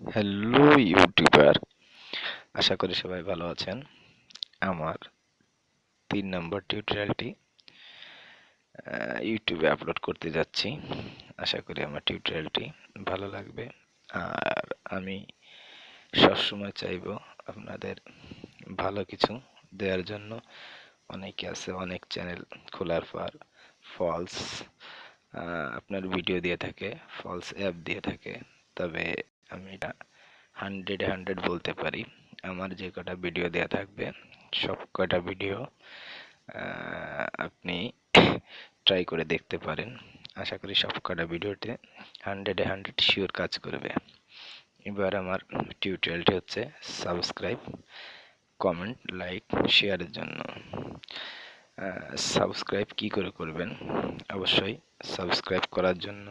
Hello YouTuber আশা করি সবাই ভালো আছেন। আমার তিন নম্বর টিউটোরিয়ালটি ইউটিউবে আপলোড করতে যাচ্ছি। আশা করি আমার টিউটোরিয়ালটি ভালো লাগবে। আর আমি সবসময় চাইব আপনাদের ভালো কিছু দেওয়ার জন্য। অনেকে আছে, অনেক চ্যানেল খোলার পর ফলস আপনার ভিডিও দিয়ে থাকে ফলস অ্যাপ দিয়ে থাকে। তবে আমি এটা হান্ড্রেডে হান্ড্রেড বলতে পারি। আমার যে কটা ভিডিও দেওয়া থাকবে, সব কটা ভিডিও আপনি ট্রাই করে দেখতে পারেন। আশা করি সব কটা ভিডিওতে হান্ড্রেডে হান্ড্রেড শিওর কাজ করবে। এবার আমার টিউটোরিয়ালটি হচ্ছে সাবস্ক্রাইব কমেন্ট লাইক শেয়ারের জন্য। সাবস্ক্রাইব কি করে করবেন? অবশ্যই সাবস্ক্রাইব করার জন্য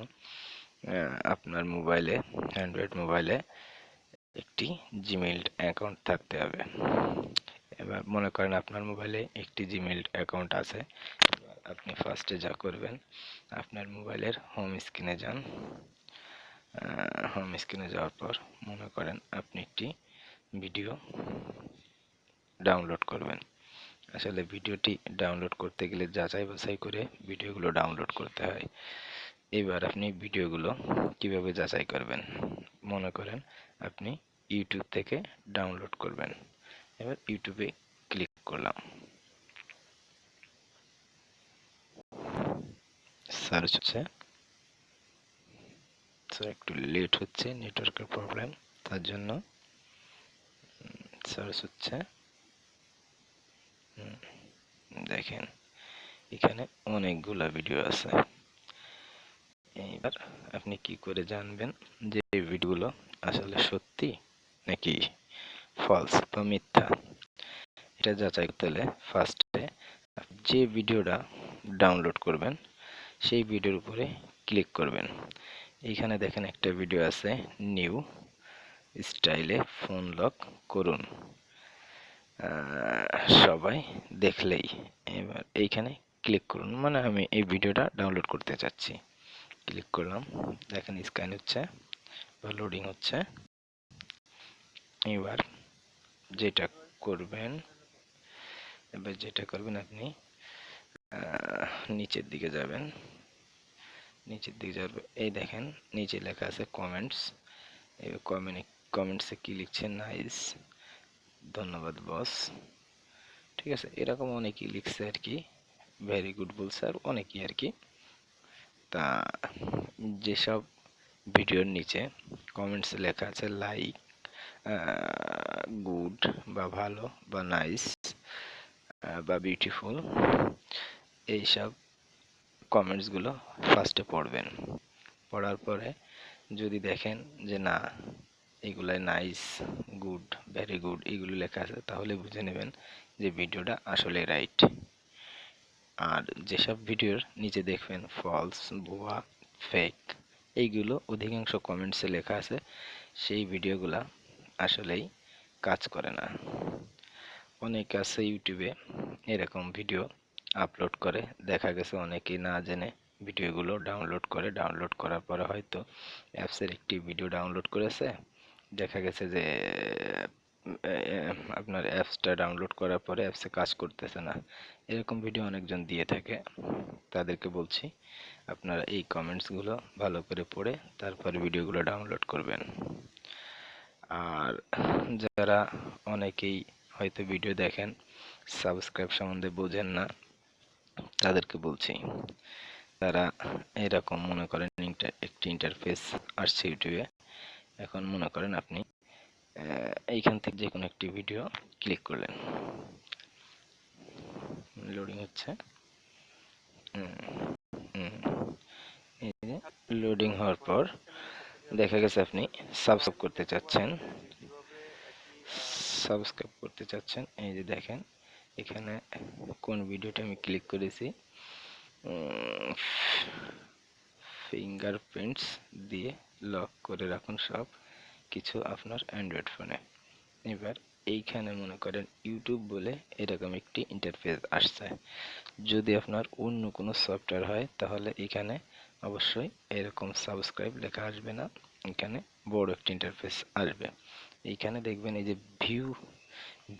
আপনার মোবাইলে অ্যান্ড্রয়েড মোবাইলে একটি জিমেইল অ্যাকাউন্ট থাকতে হবে। এবার মনে করেন আপনার মোবাইলে একটি জিমেইল অ্যাকাউন্ট আছে। আপনি ফার্স্টে যা করবেন, আপনার মোবাইলের হোম স্ক্রিনে যান। হোম স্ক্রিনে যাওয়ার পর মনে করেন আপনি একটি ভিডিও ডাউনলোড করবেন। আসলে ভিডিওটি ডাউনলোড করতে গেলে যাচাই বাছাই করে ভিডিওগুলো ডাউনলোড করতে হয়। এবার আপনি ভিডিওগুলো কীভাবে যাচাই করবেন? মনে করেন আপনি ইউটিউব থেকে ডাউনলোড করবেন। এবার ইউটিউবে ক্লিক করলাম। সার্চ হচ্ছে। একটু লেট হচ্ছে নেটওয়ার্কের প্রবলেম, তার জন্য সার্চ হচ্ছে। দেখেন, এখানে অনেকগুলা ভিডিও আছে। আপনি কি করে জানবেন যে এই ভিডিওগুলো আসলে সত্যি নাকি ফলস বা মিথ্যা? এটা যাচাই করতে হলে ফার্স্টে যে ভিডিওটা ডাউনলোড করবেন, সেই ভিডিওর উপরে ক্লিক করবেন। এইখানে দেখেন একটা ভিডিও আছে নিউ স্টাইলে ফোন লক করুন। সবাই দেখলেই। এবার এইখানে ক্লিক করুন মানে আমি এই ভিডিওটা ডাউনলোড করতে চাচ্ছি। ক্লিক করলাম। দেখেন স্ক্যান হচ্ছে বা লোডিং হচ্ছে। এবার যেটা করবেন, এবার যেটা করবেন আপনি নিচের দিকে যাবেন। নিচের দিকে যাবেন এই দেখেন, নিচে লেখা আছে কমেন্টস এই কমেন্ট কমেন্টসে কী লিখছেন? নাইস ধন্যবাদ বস ঠিক আছে? এরকম অনেকেই লিখছে আর কি। ভেরি গুড বলছে আর অনেকেই আর কি। তা যেসব ভিডিওর নিচে কমেন্টস লেখা আছে লাইক গুড বা ভালো বা নাইস বা বিউটিফুল এইসব কমেন্টসগুলো ফার্স্টে পড়বেন। পড়ার পরে যদি দেখেন যে না, এগুলাই নাইস গুড ভেরি গুড এগুলো লেখা আছে, তাহলে বুঝে নেবেন যে ভিডিওটা আসলে রাইট আর যেসব ভিডিওর নিচে দেখবেন ফলস ভুয়া ফেক এইগুলো অধিকাংশ কমেন্টসে লেখা আছে, সেই ভিডিওগুলা আসলেই কাজ করে না। অনেক আছে ইউটিউবে এরকম ভিডিও আপলোড করে, দেখা গেছে অনেকেই না জেনে ভিডিওগুলো ডাউনলোড করে ডাউনলোড করার পরে হয়তো অ্যাপসের একটি ভিডিও ডাউনলোড করেছে, দেখা গেছে যে আপনার অ্যাপসটা ডাউনলোড করার পরে অ্যাপসে কাজ করতেছে না। এরকম ভিডিও অনেকজন দিয়ে থাকে। তাদেরকে বলছি, আপনারা এই কমেন্টসগুলো ভালো করে পড়ে তারপর ভিডিওগুলো ডাউনলোড করবেন। আর যারা অনেকেই হয়তো ভিডিও দেখেন সাবস্ক্রাইব সম্বন্ধে বোঝেন না, তাদেরকে বলছি, তারা এরকম মনে করেন একটি ইন্টারফেস আসছে ইউটিউবে এখন মনে করেন আপনি এইখান থেকে যে কোনো একটি ভিডিও ক্লিক করলেন। লোডিং হচ্ছে। এই যে লোডিং হওয়ার পর দেখা গেছে আপনি সাবস্ক্রাইব করতে চাচ্ছেন। সাবস্ক্রাইব করতে চাচ্ছেন। এই যে দেখেন, এখানে কোন ভিডিওটা আমি ক্লিক করেছি। ফিঙ্গারপ্রিন্টস দিয়ে লক করে রাখুন সব। কিছু আপনার অ্যান্ড্রয়েড ফোনে এবার এইখানে মনে করেন ইউটিউব বলে এরকম একটি ইন্টারফেস আসছে। যদি আপনার অন্য কোনো সফটওয়্যার হয়, তাহলে এখানে অবশ্যই এরকম সাবস্ক্রাইব লেখা আসবে না। এখানে বড় একটি ইন্টারফেস আসবে। এইখানে দেখবেন এই যে ভিউ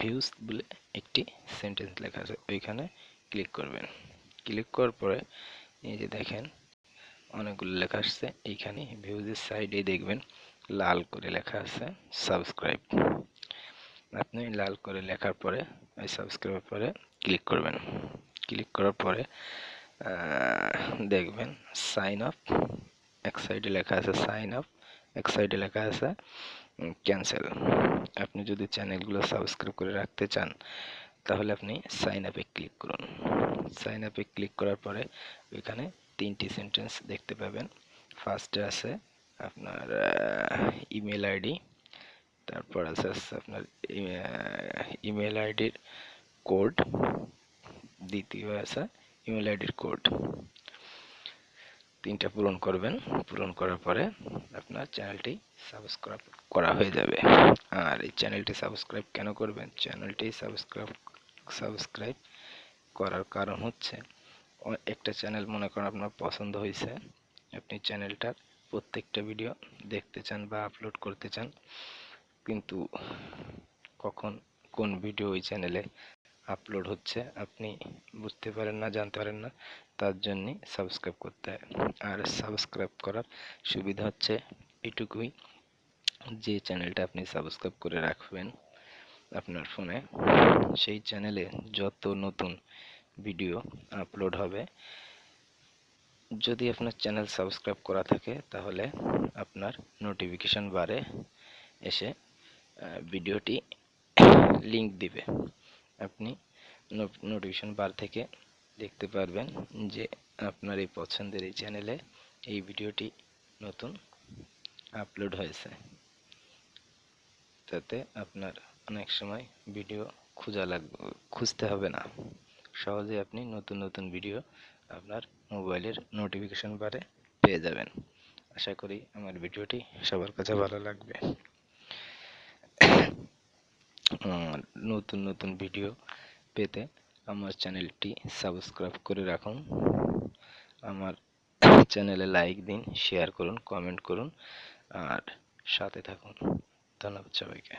ভিউস বলে একটি সেন্টেন্স লেখা আছে। ওইখানে ক্লিক করবেন। ক্লিক করার পরে এই যে দেখেন, অনেকগুলো লেখা আসছে। এইখানে ভিউজের সাইডে দেখবেন লাল করে লেখা আছে সাবস্ক্রাইব আপনি লাল করে লেখার পরে ওই সাবস্ক্রাইবের পরে ক্লিক করবেন। ক্লিক করার পরে দেখবেন সাইন আপ এক সাইডে লেখা আছে সাইন আপ এক সাইডে লেখা আছে ক্যান্সেল আপনি যদি চ্যানেলগুলো সাবস্ক্রাইব করে রাখতে চান, তাহলে আপনি সাইন আপে ক্লিক করুন। সাইন আপে ক্লিক করার পরে ওইখানে তিনটি সেন্টেন্স দেখতে পাবেন। ফার্স্টে আছে আপনার ইমেল আইডি তারপর আছে আপনার ইমেল আইডির কোড দ্বিতীয় আছে ইমেল আইডির কোড তিনটা পূরণ করবেন, পূরণ করার পরে আপনার চ্যানেলটি সাবস্ক্রাইব করা হয়ে যাবে। আর এই চ্যানেলটি সাবস্ক্রাইব কেন করবেন? চ্যানেলটি সাবস্ক্রাইব সাবস্ক্রাইব করার কারণ হচ্ছে একটা চ্যানেল মনে করেন আপনার পছন্দ হয়েছে আপনি চ্যানেলটার প্রত্যেকটা ভিডিও দেখতে চান বা আপলোড করতে চান, কিন্তু কখন কোন ভিডিও ওই চ্যানেলে আপলোড হচ্ছে আপনি বুঝতে পারেন না, জানতে পারেন না, তার জন্যে সাবস্ক্রাইব করতে হয়। আর সাবস্ক্রাইব করার সুবিধা হচ্ছে এটুকুই যে চ্যানেলটা আপনি সাবস্ক্রাইব করে রাখবেন আপনার ফোনে সেই চ্যানেলে যত নতুন ভিডিও আপলোড হবে যদি আপনার চ্যানেল সাবস্ক্রাইব করা থাকে, তাহলে আপনার নোটিফিকেশন বারে এসে ভিডিওটি লিংক দিবে। আপনি নোটিফিকেশন বার থেকে দেখতে পারবেন যে আপনার এই পছন্দের এই চ্যানেলে এই ভিডিওটি নতুন আপলোড হয়েছে। তাতে আপনার অনেক সময় ভিডিও খোঁজা লাগবে, খুঁজতে হবে না। সহজে আপনি নতুন নতুন ভিডিও আপনার মোবাইলের নোটিফিকেশন বারে পেয়ে যাবেন। আশা করি আমার ভিডিওটি সবার কাছে ভালো লাগবে। নতুন নতুন ভিডিও পেতে আমার চ্যানেলটি সাবস্ক্রাইব করে রাখুন। আমার চ্যানেলে লাইক দিন শেয়ার করুন কমেন্ট করুন, আর সাথে থাকুন। ধন্যবাদ সবাইকে।